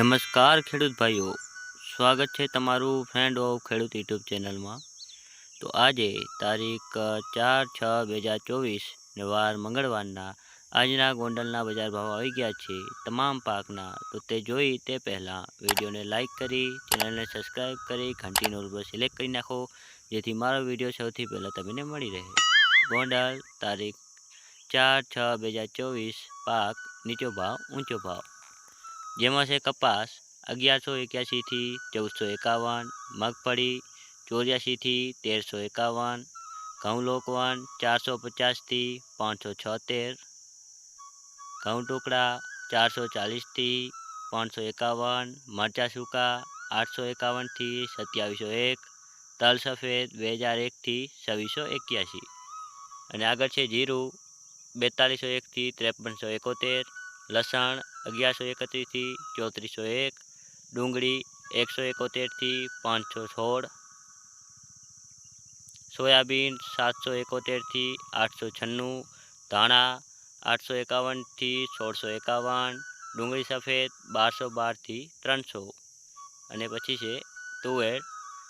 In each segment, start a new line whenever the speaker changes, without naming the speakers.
નમસ્કાર ખેડૂત ભાઈઓ. સ્વાગત છે તમારું ફ્રેન્ડ ઓફ ખેડૂત યુટ્યુબ ચેનલમાં. તો આજે તારીખ ચાર છ બે હજાર ચોવીસ વાર મંગળવારના આજના ગોંડલના બજાર ભાવ આવી ગયા છે તમામ પાકના. તો તે જોઈ તે પહેલાં વિડીયોને લાઇક કરી, ચેનલને સબસ્ક્રાઈબ કરી ઘંટીનો ઉપર સિલેક્ટ કરી નાખો, જેથી મારો વીડિયો સૌથી પહેલાં તમને મળી રહે. ગોંડલ, તારીખ, ચાર છ બે હજાર ચોવીસ, પાક નીચો ભાવ, ઊંચો ભાવ. જેમાં છે કપાસ, અગિયારસો એક્યાસીથી ચૌદસો એકાવન, મગફળી ચોર્યાસીથી તેરસો એકાવન, ઘઉં લોકવન ચારસો પચાસથી પાંચસો છોતેર, ઘઉં ટુકડા ચારસો ચાલીસથી પાંચસો એકાવન, મરચાં સૂકા આઠસો એકાવનથી સત્યાવીસો એક, તલ સફેદ બે હજાર એકથી છવ્વીસો એક્યાસી અને આગળ છે જીરું, બેતાલીસો એકથી ત્રેપનસો એકોતેર, લસણ અગિયારસો એકત્રીસથી ચોત્રીસો એક, ડુંગળી એકસો એકોતેરથી પાંચસો સોળ, સોયાબીન સાતસો એકોતેરથી આઠસો છન્નું, ધાણા આઠસો એકાવનથી સોળસો એકાવન, ડુંગળી સફેદ બારસો બારથી ત્રણસો અને પછી છે તુવેર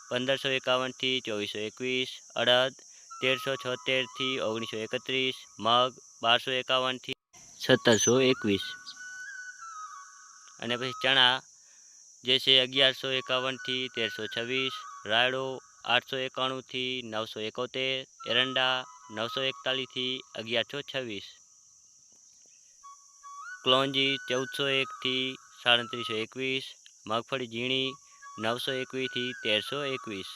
પંદરસો એકાવનથી ચોવીસો એકવીસ, અડદ તેરસો છોતેરથી ઓગણીસો એકત્રીસ, મગ બારસો એકાવનથી સત્તરસો એકવીસ. અને પછી ચણા, જે છે અગિયારસો એકાવનથી તેરસો છવ્વીસ, રાયડો આઠસો એકાણુંથી નવસો એકોતેર, એરંડા નવસો એકતાલીસથી અગિયારસો છવ્વીસ. ક્લોંજી ચૌદસો એકથી સાડત્રીસો એકવીસ, મગફળી ઝીણી નવસો એકવીસથી તેરસો એકવીસ.